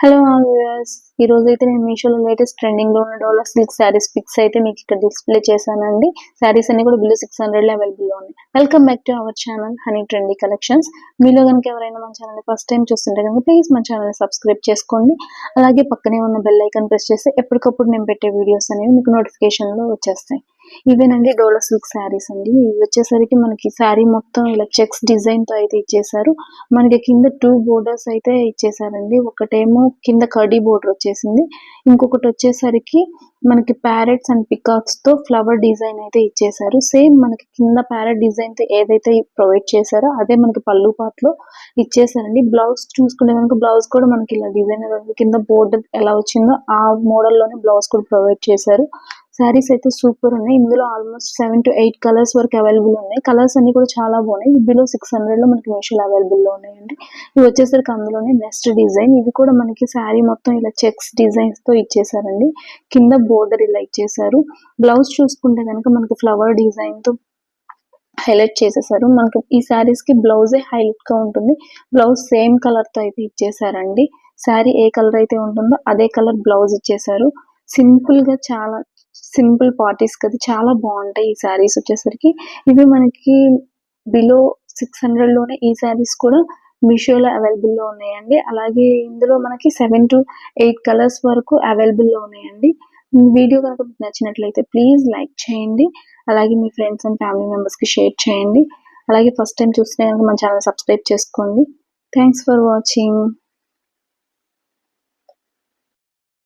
Hello viewers ఈ రోజు అయితే నేను మీషోలో లేటెస్ట్ ట్రెండింగ్లో ఉన్న డోలర్ సిల్క్ శారీస్ పిక్స్ అయితే మీకు ఇక్కడ డిస్ప్లే చేశానండి. శారీస్ అన్ని కూడా బిలో సిక్స్ హండ్రెడ్లో అవైలబుల్లో ఉన్నాయి. Welcome back to our channel honey trendy collections మీలో కనుక ఎవరైనా మన ఛానల్ ఫస్ట్ టైం చూస్తుంటే కనుక ప్లీజ్ మన ఛానల్ సబ్స్క్రైబ్ చేసుకోండి. అలాగే పక్కనే ఉన్న బెల్ ఐకాన్ ప్రెస్ చేస్తే ఎప్పటికప్పుడు నేను పెట్టే వీడియోస్ అనేవి మీకు నోటిఫికేషన్లో వచ్చేస్తాయి. ఇవేనండి డోలో సిల్క్ శారీస్ అండి. ఇవి వచ్చేసరికి మనకి శారీ మొత్తం ఇలా చెక్స్ డిజైన్తో అయితే ఇచ్చేసారు మనకి కింద టూ బోర్డర్స్ అయితే ఇచ్చేసారండి ఒకటేమో కింద కడీ బోర్డర్ వచ్చేసింది. ఇంకొకటి వచ్చేసరికి మనకి ప్యారెట్స్ అండ్ పికాక్స్తో ఫ్లవర్ డిజైన్ అయితే ఇచ్చేసారు సేమ్ మనకి కింద ప్యారెట్ డిజైన్తో ఏదైతే ప్రొవైడ్ చేశారో అదే మనకి పళ్ళు పార్ట్ ఇచ్చేసారండి బ్లౌజ్ చూసుకునే కనుక బ్లౌజ్ కూడా మనకి ఇలా డిజైన్ కింద బోర్డర్ ఎలా వచ్చిందో ఆ మోడల్లోనే బ్లౌజ్ కూడా ప్రొవైడ్ చేశారు. శారీస్ అయితే సూపర్ ఉన్నాయి. ఇందులో almost seven to eight colours వరకు అవైలబుల్ ఉన్నాయి. కలర్స్ అన్ని కూడా చాలా బాగున్నాయి. బిలో సిక్స్ హండ్రెడ్లో మనకి మీషోలో అవైలబుల్లో ఉన్నాయండి. ఇవి వచ్చేసరికి అందులోనే నెక్స్ట్ డిజైన్ ఇవి కూడా మనకి శారీ మొత్తం ఇలా చెక్స్ డిజైన్స్తో ఇచ్చేసారండి. కింద బోర్డర్ ఇలా ఇచ్చేసారు. బ్లౌజ్ చూసుకుంటే కనుక మనకి ఫ్లవర్ డిజైన్తో హైలైట్ చేసేసారు. మనకి ఈ శారీస్కి బ్లౌజే హైలైట్గా ఉంటుంది. బ్లౌజ్ సేమ్ కలర్తో అయితే ఇచ్చేసారండి. శారీ ఏ కలర్ అయితే ఉంటుందో అదే కలర్ బ్లౌజ్ ఇచ్చేసారు. సింపుల్గా చాలా సింపుల్ పార్టీస్ కదా చాలా బాగుంటాయి ఈ శారీస్ వచ్చేసరికి. ఇవి మనకి బిలో సిక్స్ హండ్రెడ్లోనే ఈ శారీస్ కూడా మీషోలో అవైలబుల్లో ఉన్నాయండి. అలాగే ఇందులో మనకి సెవెన్ టు ఎయిట్ కలర్స్ వరకు అవైలబుల్లో ఉన్నాయండి వీడియో కనుక మీకు నచ్చినట్లయితే ప్లీజ్ లైక్ చేయండి. అలాగే మీ ఫ్రెండ్స్ అండ్ ఫ్యామిలీ మెంబర్స్కి షేర్ చేయండి. అలాగే ఫస్ట్ టైం చూస్తే కనుక మన ఛానల్ సబ్స్క్రైబ్ చేసుకోండి. Thanks for watching